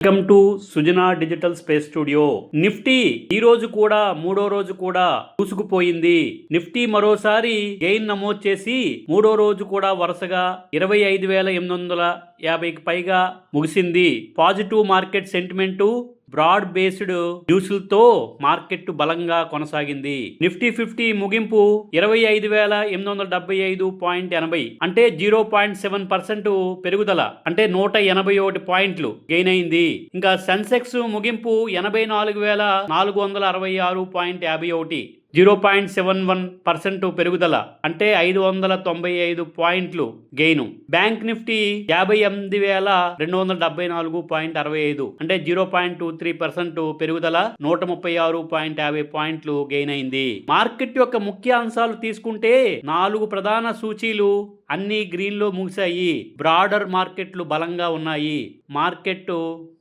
Welcome to Sujana digital space studio. Nifty ఈ రోజు కూడా మూడో రోజు కూడా దూసుకుపోయింది నిఫ్టీ మరోసారి గెయిన్ నమోదు చేసి మూడో రోజు కూడా వరుసగా ఇరవై ఐదు వేల ఎనిమిది వందల యాభైకి పైగా ముగిసింది. Positive market sentiment broad based న్యూస్లతో market బలంగా కొనసాగింది. నిఫ్టీ ఫిఫ్టీ ముగింపు ఇరవై ఐదు వేల ఎనిమిది వందల డెబ్బై ఐదు పాయింట్ ఎనభై అంటే జీరో పాయింట్ సెవెన్ పర్సెంట్ పెరుగుదల అంటే నూట ఎనభై ఒకటి పాయింట్లు గెయిన్ అయింది. ఇంకా సెన్సెక్స్ ముగింపు ఎనభై నాలుగు వేల నాలుగు వందల అరవై ఆరు పాయింట్ యాభై ఒకటి zero point seven one percent పెరుగుదల అంటే ఐదు వందల తొంభై ఐదు పాయింట్లు గెయిన్. బ్యాంక్ నిఫ్టీ యాభై ఎనిమిది వేల రెండు వందల డెబ్బై నాలుగు పాయింట్ అరవై ఐదు అంటే zero point two three percent పెరుగుదల నూట ముప్పై ఆరు పాయింట్ యాభై పాయింట్లు గెయిన్ అయింది మార్కెట్ యొక్క ముఖ్య అంశాలు తీసుకుంటే నాలుగు ప్రధాన సూచీలు అన్ని గ్రీన్లో ముగిశాయి. బ్రాడర్ మార్కెట్లు బలంగా ఉన్నాయి. మార్కెట్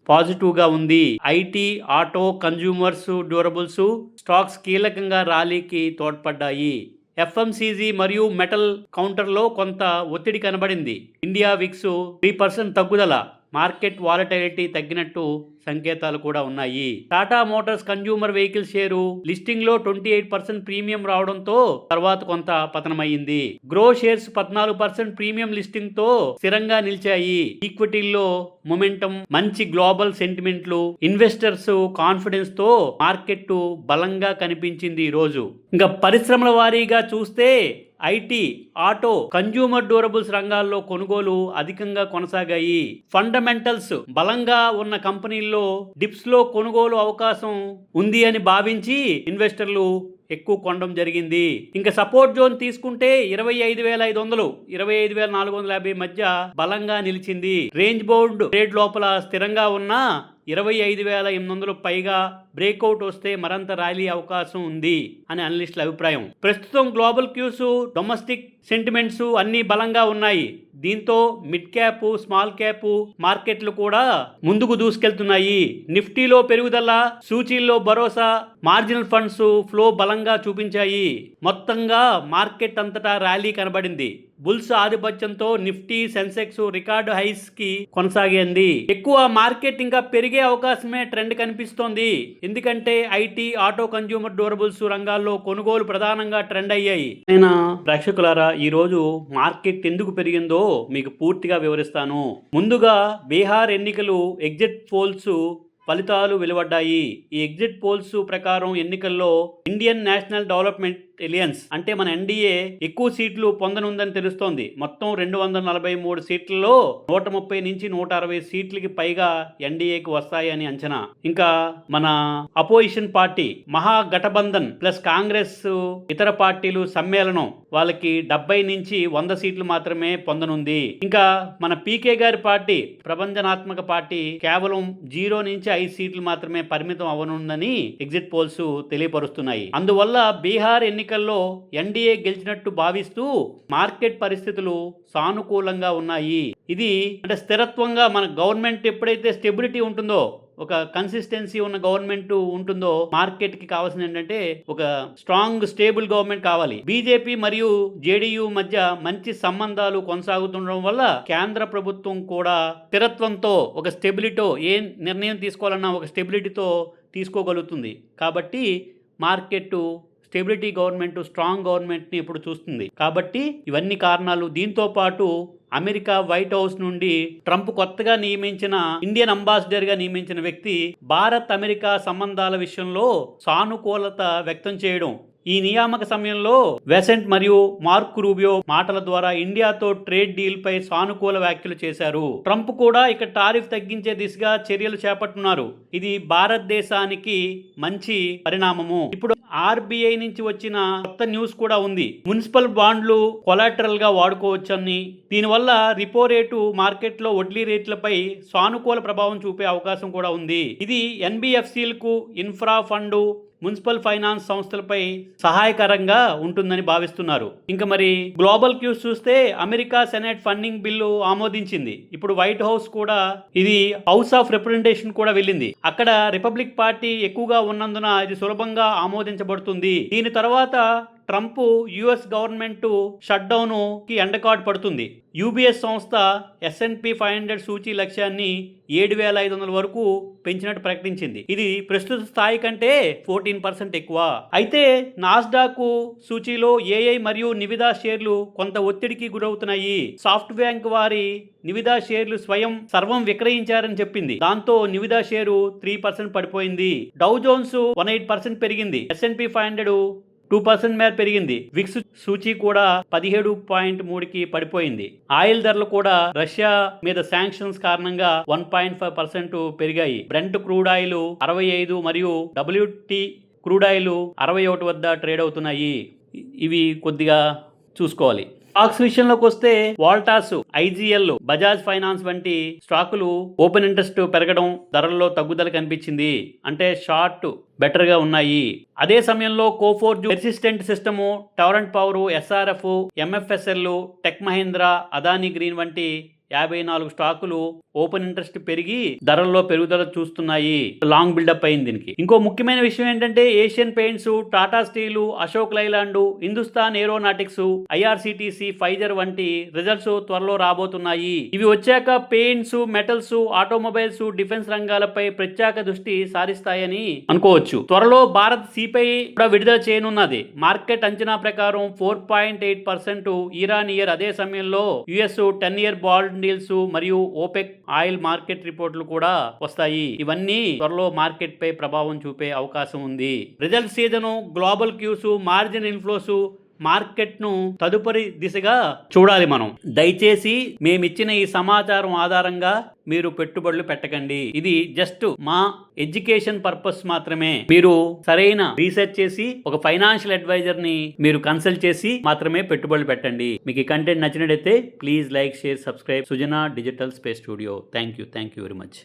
పాజిటివ్గా ఉంది. IT auto consumers durables stocks కీలకంగా ర్యాలీకి తోడ్పడ్డాయి. ఎఫ్ఎంసీజీ మరియు మెటల్ కౌంటర్లో కొంత ఒత్తిడి కనబడింది. ఇండియా విక్స్ త్రీ పర్సెంట్ తగ్గుదల మార్కెట్ వాలటైలిటీ తగ్గినట్టు సంకేతాలు కూడా ఉన్నాయి. Tata Motors consumer vehicle share లిస్టింగ్లో twenty eight percent premium రావడంతో తర్వాత కొంత పతనమైంది గ్రో షేర్స్ పద్నాలుగు పర్సెంట్ ప్రీమియం లిస్టింగ్తో స్థిరంగా నిలిచాయి. ఈక్విటీల్లో మొమెంటం మంచి గ్లోబల్ సెంటిమెంట్లు ఇన్వెస్టర్స్ కాన్ఫిడెన్స్తో మార్కెట్ బలంగా కనిపించింది ఈ రోజు ఇంకా పరిశ్రమల వారీగా చూస్తే ఐటీ ఆటో కన్జ్యూమర్ డ్యూరబుల్స్ రంగాల్లో కొనుగోలు అధికంగా కొనసాగాయి. ఫండమెంటల్స్ బలంగా ఉన్న కంపెనీల్లో డిప్స్లో కొనుగోలు అవకాశం ఉంది అని భావించి ఇన్వెస్టర్లు ఎక్కువ కొనడం జరిగింది. ఇంకా సపోర్ట్ జోన్ తీసుకుంటే ఇరవై ఐదు వేల ఐదు వందలు ఇరవై ఐదు వేల నాలుగు వందల యాభై మధ్య బలంగా నిలిచింది. రేంజ్ బోర్డు ట్రేడ్ లోపల స్థిరంగా ఉన్న ఇరవై ఐదు వేల ఎనిమిది వందలు పైగా బ్రేక్అవుట్ వస్తే మరంత ర్యాలీ అవకాశం ఉంది అని అనలిస్టుల అభిప్రాయం. ప్రస్తుతం గ్లోబల్ క్యూస్ డొమెస్టిక్ సెంటిమెంట్స్ అన్ని బలంగా ఉన్నాయి. దీంతో మిడ్ క్యాప్ స్మాల్ క్యాప్ మార్కెట్లు కూడా ముందుకు దూసుకెళ్తున్నాయి. నిఫ్టీలో పెరుగుదల సూచీల్లో భరోసా మార్జినల్ ఫండ్స్ ఫ్లో బలంగా చూపించాయి. మొత్తంగా మార్కెట్ అంతటా ర్యాలీ కనబడింది. బుల్స్ ఆధిపత్యంతో నిఫ్టీ సెన్సెక్స్ రికార్డు హైస్కి కొనసాగింది. ఎక్కువ మార్కెట్ ఇంకా పెరిగే అవకాశమే ట్రెండ్ కనిపిస్తోంది. ఎందుకంటే ఐటీ ఆటో కన్జ్యూమర్ డ్యూరబుల్స్ రంగాల్లో కొనుగోలు ప్రధానంగా ట్రెండ్ అయ్యాయి. నేను ప్రేక్షకులారా ఈరోజు మార్కెట్ ఎందుకు పెరిగిందో మీకు పూర్తిగా వివరిస్తాను. ముందుగా బీహార్ ఎన్నికలు ఎగ్జిట్ పోల్స్ ఫలితాలు వెలువడ్డాయి. ఈ ఎగ్జిట్ పోల్స్ ప్రకారం ఎన్నికల్లో ఇండియన్ నేషనల్ డెవలప్మెంట్ ఎలియన్స్ అంటే మన ఎన్డీఏ ఎక్కువ సీట్లు పొందనుందని తెలుస్తోంది. మొత్తం రెండు వందల నలభై మూడు సీట్లలో నూట ముప్పై నుంచి నూట అరవై సీట్లకి పైగా ఎన్డీఏకి వస్తాయని అంచనా. ఇంకా మన opposition party Mahagathbandhan plus Congress ఇతర పార్టీలు సమ్మేళనం వాళ్ళకి డెబ్బై నుంచి వంద సీట్లు మాత్రమే పొందనుంది. ఇంకా మన పీకే గారి పార్టీ ప్రపంచనాత్మక పార్టీ కేవలం జీరో నుంచి ఐదు సీట్లు మాత్రమే పరిమితం అవనుందని ఎగ్జిట్ పోల్స్ తెలియపరుస్తున్నాయి. అందువల్ల బీహార్ ఎన్నికల్లో ఎన్డీఏ గెలిచినట్టు భావిస్తూ మార్కెట్ పరిస్థితులు సానుకూలంగా ఉన్నాయి. ఇది అంటే స్థిరత్వంగా మన గవర్నమెంట్ ఎప్పుడైతే స్టెబిలిటీ ఉంటుందో ఒక కన్సిస్టెన్సీ ఉన్న గవర్నమెంట్ ఉంటుందో మార్కెట్కి కావాల్సింది ఏంటంటే ఒక స్ట్రాంగ్ స్టేబుల్ గవర్నమెంట్ కావాలి. బీజేపీ మరియు జేడీయూ మధ్య మంచి సంబంధాలు కొనసాగుతుండడం వల్ల కేంద్ర ప్రభుత్వం కూడా స్థిరత్వంతో ఒక స్టెబిలిటీతో ఏ నిర్ణయం తీసుకోవాలన్నా ఒక స్టెబిలిటీతో తీసుకోగలుగుతుంది. కాబట్టి మార్కెట్ స్టెబిలిటీ గవర్నమెంట్ స్ట్రాంగ్ గవర్నమెంట్ని ఇప్పుడు చూస్తుంది. కాబట్టి ఇవన్నీ కారణాలు. దీంతో పాటు అమెరికా వైట్ హౌస్ నుండి ట్రంప్ కొత్తగా నియమించిన ఇండియన్ అంబాసిడర్గా నియమించిన వ్యక్తి భారత్ అమెరికా సంబంధాల విషయంలో సానుకూలత వ్యక్తం చేయడం. ఈ నియామక సమయంలో వెసెంట్ మరియు మార్క్ రూబియో మాటల ద్వారా ఇండియాతో ట్రేడ్ డీల్ పై సానుకూల వ్యాఖ్యలు చేశారు. ట్రంప్ కూడా ఇక టారిఫ్ తగ్గించే దిశగా చర్యలు చేపట్టున్నారు. ఇది భారతదేశానికి మంచి పరిణామము. ఇప్పుడు ఆర్బీఐ నుంచి వచ్చిన కొత్త న్యూస్ కూడా ఉంది. మున్సిపల్ బాండ్లు కొలాటరల్గా వాడుకోవచ్చని. దీనివల్ల రిపో రేటు మార్కెట్లో వడ్లీ రేట్లపై సానుకూల ప్రభావం చూపే అవకాశం కూడా ఉంది. ఇది ఎన్బిఎఫ్సిలకు ఇన్ఫ్రా ఫండ్ మున్సిపల్ ఫైనాన్స్ సంస్థలపై సహాయకరంగా ఉంటుందని భావిస్తున్నారు. ఇంకా మరి గ్లోబల్ క్యూస్ చూస్తే అమెరికా సెనెట్ ఫండింగ్ బిల్లు ఆమోదించింది. ఇప్పుడు వైట్ హౌస్ కూడా ఇది హౌస్ ఆఫ్ రిప్రజెంటేషన్ కూడా వెళ్ళింది. అక్కడ రిపబ్లిక్ పార్టీ ఎక్కువగా ఉన్నందున ఇది సులభంగా ఆమోదించబడుతుంది. దీని తర్వాత ట్రంప్ యుఎస్ గవర్నమెంట్ షట్ డౌన్కి ఎండకాటు పడుతుంది. యూబీఎస్ సంస్థ ఎస్ఎన్పి ఫైవ్ హండ్రెడ్ సూచీ లక్ష్యాన్ని ఏడు వేల ఐదు వందల వరకు పెంచినట్టు ప్రకటించింది. ఇది ప్రస్తుత స్థాయి కంటే ఫోర్టీన్ పర్సెంట్ ఎక్కువ. అయితే నాస్డాక్ సూచీలో ఏఐ మరియు నివిదా షేర్లు కొంత ఒత్తిడికి గురవుతున్నాయి. సాఫ్ట్ బ్యాంక్ వారి నివిదా షేర్లు స్వయం సర్వం విక్రయించారని చెప్పింది. దాంతో నివిదా షేరు త్రీ పర్సెంట్ పడిపోయింది. Dow Jones one eight percent పెరిగింది. S&P five hundred two percent మేర పెరిగింది. విక్స్ సూచి కూడా పదిహేడు పాయింట్ మూడుకి పడిపోయింది. ఆయిల్ ధరలు కూడా రష్యా మీద శాంక్షన్స్ కారణంగా వన్ పాయింట్ ఫైవ్ పర్సెంట్ పెరిగాయి. బ్రెంట్ క్రూడ్ ఆయిల్ అరవై ఐదు మరియు డబ్ల్యూటీ క్రూడ్ ఆయిల్ అరవై ఒకటి వద్ద ట్రేడ్ అవుతున్నాయి. ఇవి కొద్దిగా చూసుకోవాలి. స్టాక్స్ విషయంలోకి వస్తే వాల్టాస్ ఐజీఎల్ బజాజ్ ఫైనాన్స్ వంటి స్టాకులు ఓపెన్ ఇంట్రెస్ట్ పెరగడం ధరల్లో తగ్గుదల కనిపించింది. అంటే షార్ట్ బెటర్గా ఉన్నాయి. అదే సమయంలో Coforge resistant system టవరెంట్ power SRF MFSL tech Mahindra Adani green వంటి యాభై నాలుగు స్టాకులు ఓపెన్ ఇంట్రెస్ట్ పెరిగి ధరల్లో పెరుగుదల చూస్తున్నాయి. లాంగ్ బిల్డప్ అయింది దీనికి. ఇంకో ముఖ్యమైన విషయం ఏంటంటే Asian Paints Tata Steel Ashok Leyland Hindustan Aeronautics IRCTC Pfizer వంటి రిజల్ట్స్ త్వరలో రాబోతున్నాయి. ఇవి వచ్చాక పెయింట్స్ మెటల్స్ ఆటోమొబైల్స్ డిఫెన్స్ రంగాలపై ప్రత్యేక దృష్టి సారిస్తాయని అనుకోవచ్చు. త్వరలో భారత్ సిపిఐ కూడా విడుదల చేయనున్నది. మార్కెట్ అంచనా ప్రకారం four point eight percent Iran year అదే సమయంలో యుఎస్ టెన్ ఇయర్ బాల్డ్ డీల్స్ మరియు ఓపెక్ ఆయిల్ మార్కెట్ రిపోర్ట్లు కూడా వస్తాయి. ఇవన్నీ త్వరలో మార్కెట్ పై ప్రభావం చూపే అవకాశం ఉంది. Result season global cues margin inflows మార్కెట్ను తదుపరి దిశగా చూడాలి మనం. దయచేసి మేమిచ్చిన ఈ సమాచారం ఆధారంగా మీరు పెట్టుబడులు పెట్టకండి. ఇది జస్ట్ మా ఎడ్యుకేషన్ పర్పస్ మాత్రమే. మీరు సరైన రీసెర్చ్ చేసి ఒక ఫైనాన్షియల్ అడ్వైజర్ని మీరు కన్సల్ట్ చేసి మాత్రమే పెట్టుబడులు పెట్టండి. మీకు ఈ కంటెంట్ నచ్చినట్టయితే please like share subscribe. Sujana digital space studio. Thank you thank you very much.